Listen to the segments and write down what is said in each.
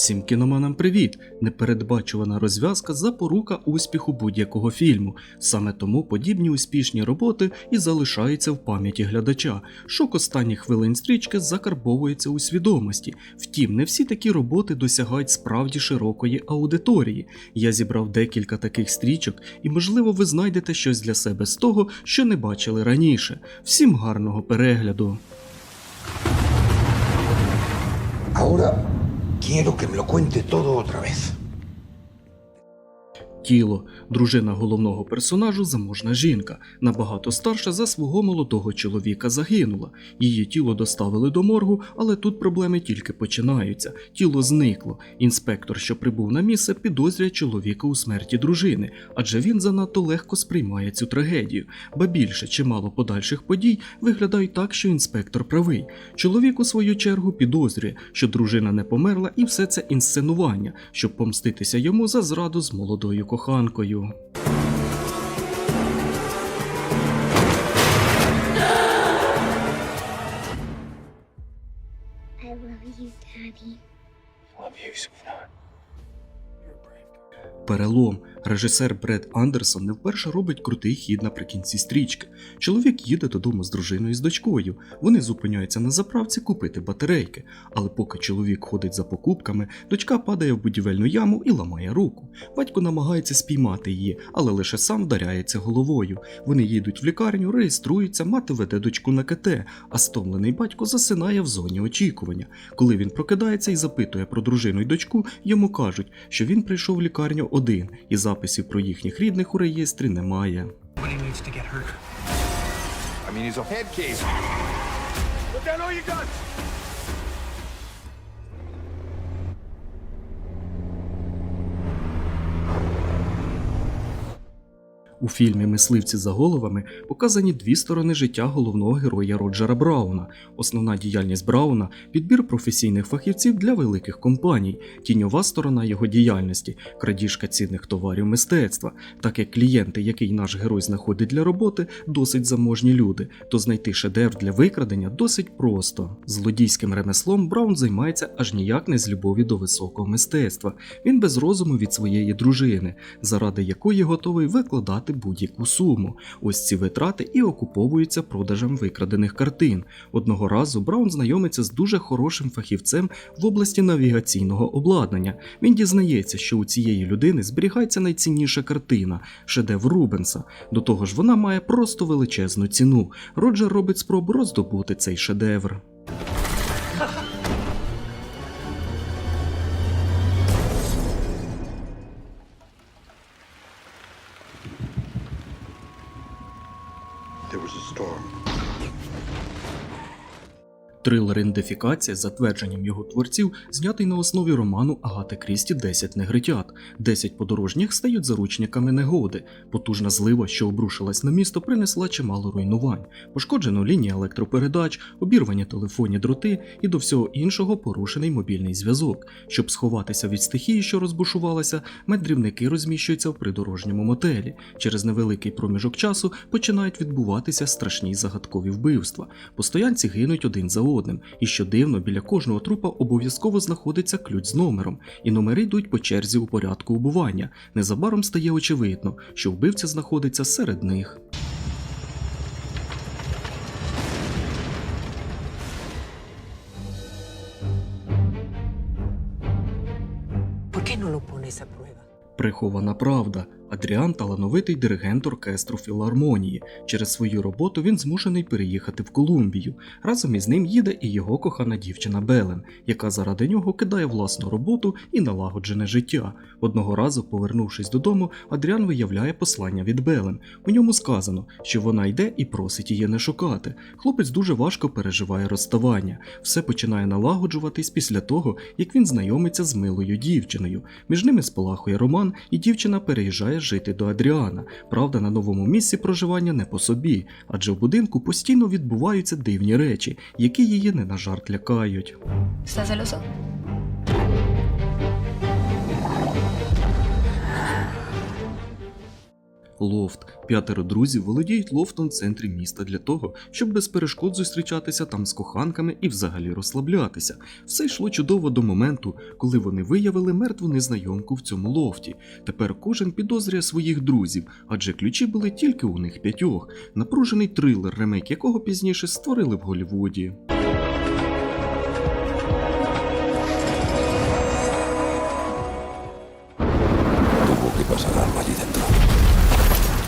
Всім кіноманам привіт! Непередбачувана розв'язка запорука успіху будь-якого фільму. Саме тому подібні успішні роботи і залишаються в пам'яті глядача. Шок останніх хвилин стрічки закарбовується у свідомості. Втім, не всі такі роботи досягають справді широкої аудиторії. Я зібрав декілька таких стрічок, і можливо ви знайдете щось для себе з того, що не бачили раніше. Всім гарного перегляду! Ahora quiero que me lo cuente todo otra vez. Тіло, дружина головного персонажу, заможна жінка, набагато старша за свого молодого чоловіка загинула. Її тіло доставили до моргу, але тут проблеми тільки починаються. Тіло зникло. Інспектор, що прибув на місце, підозрює чоловіка у смерті дружини, адже він занадто легко сприймає цю трагедію. Ба більше чимало подальших подій виглядають так, що інспектор правий. Чоловік у свою чергу підозрює, що дружина не померла, і все це інсценування, щоб помститися йому за зраду з молодою коханкою. I love you, Daddy. Love you, sweetheart. Перелом. Режисер Бред Андерсон не вперше робить крутий хід наприкінці стрічки. Чоловік їде додому з дружиною і з дочкою. Вони зупиняються на заправці купити батарейки. Але поки чоловік ходить за покупками, дочка падає в будівельну яму і ламає руку. Батько намагається спіймати її, але лише сам вдаряється головою. Вони їдуть в лікарню, реєструються, мати веде дочку на КТ, а стомлений батько засинає в зоні очікування. Коли він прокидається і запитує про дружину й дочку, йому кажуть, що він прийшов в лікарню один, і записів про їхніх рідних у реєстрі немає. When he needs to get hurt. I mean, he's a head case. Put down all your guns! У фільмі Мисливці за головами показані дві сторони життя головного героя Роджера Брауна. Основна діяльність Брауна підбір професійних фахівців для великих компаній, тіньова сторона його діяльності, крадіжка цінних товарів мистецтва. Так як клієнти, який наш герой знаходить для роботи, досить заможні люди, то знайти шедевр для викрадення досить просто. Злодійським ремеслом Браун займається аж ніяк не з любові до високого мистецтва. Він без розуму від своєї дружини, заради якої готовий викладати будь-яку суму. Ось ці витрати і окуповуються продажем викрадених картин. Одного разу Браун знайомиться з дуже хорошим фахівцем в області навігаційного обладнання. Він дізнається, що у цієї людини зберігається найцінніша картина шедевр Рубенса. До того ж, вона має просто величезну ціну. Роджер робить спробу роздобути цей шедевр. There was a storm. Трилер «Ідентифікація» з затвердженням його творців знятий на основі роману Агати Крісті «10 негритят». Десять подорожніх стають заручниками негоди. Потужна злива, що обрушилась на місто, принесла чимало руйнувань. Пошкоджено лінії електропередач, обірвані телефонні дроти і до всього іншого порушений мобільний зв'язок. Щоб сховатися від стихії, що розбушувалася, мандрівники розміщуються в придорожньому мотелі. Через невеликий проміжок часу починають відбуватися страшні загадкові вбивства. Постоянці гинуть один за одним, і що дивно, біля кожного трупа обов'язково знаходиться ключ з номером, і номери йдуть по черзі у порядку убування. Незабаром стає очевидно, що вбивця знаходиться серед них. Прихована правда. Адріан талановитий диригент оркестру філармонії. Через свою роботу він змушений переїхати в Колумбію. Разом із ним їде і його кохана дівчина Белен, яка заради нього кидає власну роботу і налагоджене життя. Одного разу, повернувшись додому, Адріан виявляє послання від Белен. У ньому сказано, що вона йде і просить її не шукати. Хлопець дуже важко переживає розставання. Все починає налагоджуватись після того, як він знайомиться з милою дівчиною. Між ними спалахує роман, і дівчина переїжджає жити до Адріана. Правда, на новому місці проживання не по собі, адже в будинку постійно відбуваються дивні речі, які її не на жарт лякають. Лофт. П'ятеро друзів володіють лофтом в центрі міста для того, щоб без перешкод зустрічатися там з коханками і взагалі розслаблятися. Все йшло чудово до моменту, коли вони виявили мертву незнайомку в цьому лофті. Тепер кожен підозрює своїх друзів, адже ключі були тільки у них п'ятьох. Напружений трилер, ремейк якого пізніше створили в Голлівуді. Tuvo que pasar algo.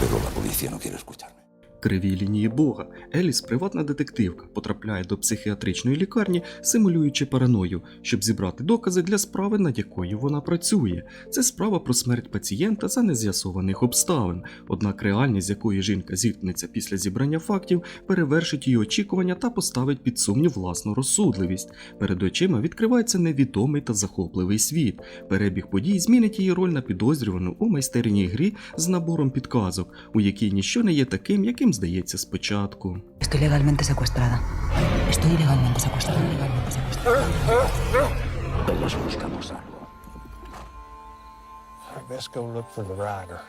Pero la policía no quiere escucharme. Криві лінії Бога. Еліс, приватна детективка, потрапляє до психіатричної лікарні, симулюючи параною, щоб зібрати докази для справи, над якою вона працює. Це справа про смерть пацієнта за нез'ясованих обставин. Однак реальність, з якої жінка зіткнеться після зібрання фактів, перевершить її очікування та поставить під сумнів власну розсудливість. Перед очима відкривається невідомий та захопливий світ. Перебіг подій змінить її роль на підозрювану у майстерній грі з набором підказок, у якій ніщо не є таким, яким здається спочатку. Estoy legalmente secuestrada. Estoy legalmente secuestrada. Legalmente secuestrada. Todos buscamos algo. Best go look for the rider.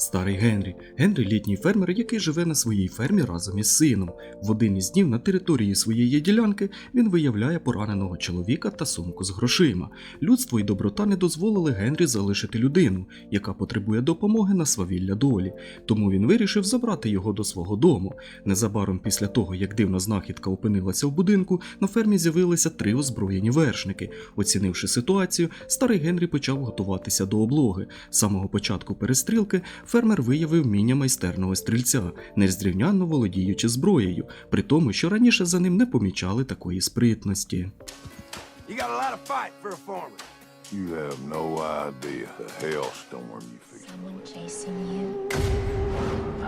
Старий Генрі. Генрі літній фермер, який живе на своїй фермі разом із сином. В один із днів на території своєї ділянки він виявляє пораненого чоловіка та сумку з грошима. Людство і доброта не дозволили Генрі залишити людину, яка потребує допомоги на свавілля долі. Тому він вирішив забрати його до свого дому. Незабаром після того, як дивна знахідка опинилася в будинку, на фермі з'явилися три озброєні вершники. Оцінивши ситуацію, старий Генрі почав готуватися до облоги. З самого початку перестрілки фермер виявив вміння майстерного стрільця, незрівнянно володіючи зброєю, при тому, що раніше за ним не помічали такої спритності.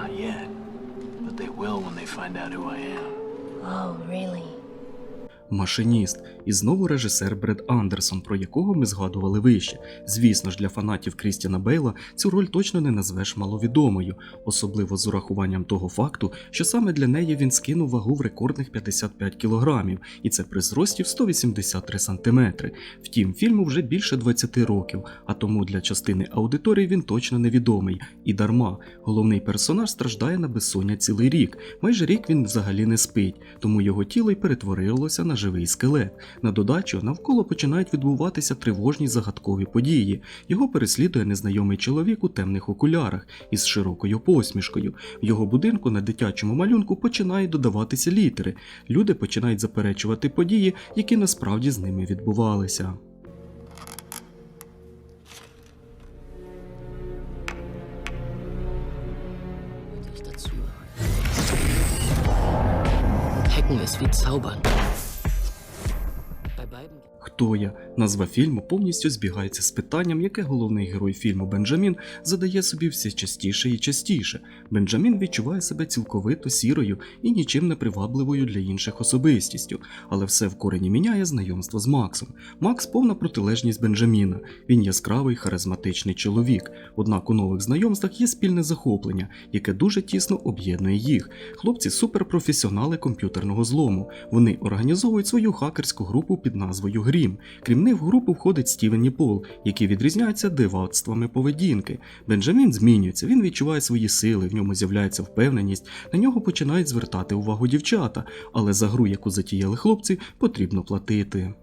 Not yet, but they will when they find out who I am. Oh, really? Машиніст і знову режисер Бред Андерсон, про якого ми згадували вище. Звісно ж, для фанатів Крістіана Бейла цю роль точно не назвеш маловідомою, особливо з урахуванням того факту, що саме для неї він скинув вагу в рекордних 55 кілограмів, і це при зрості в 183 сантиметри. Втім, фільму вже більше 20 років, а тому для частини аудиторії він точно невідомий. І дарма, головний персонаж страждає на безсоння цілий рік. Майже рік він взагалі не спить, тому його тіло й перетворилося на живий скелет. На додачу навколо починають відбуватися тривожні загадкові події. Його переслідує незнайомий чоловік у темних окулярах із широкою посмішкою. В його будинку на дитячому малюнку починають додаватися літери. Люди починають заперечувати події, які насправді з ними відбувалися. Ist wie Zaubern. Хто я? Назва фільму повністю збігається з питанням, яке головний герой фільму Бенджамін задає собі все частіше і частіше. Бенджамін відчуває себе цілковито сірою і нічим не привабливою для інших особистістю, але все в корені міняє знайомство з Максом. Макс повна протилежність Бенджаміна. Він яскравий, харизматичний чоловік. Однак у нових знайомствах є спільне захоплення, яке дуже тісно об'єднує їх. Хлопці суперпрофесіонали комп'ютерного злому. Вони організовують свою хакерську групу під назвою Грім. Крім них в групу входить Стівен і Пол, які відрізняються дивацтвами поведінки. Бенджамін змінюється, він відчуває свої сили, в ньому з'являється впевненість, на нього починають звертати увагу дівчата, але за гру, яку затіяли хлопці, потрібно платити.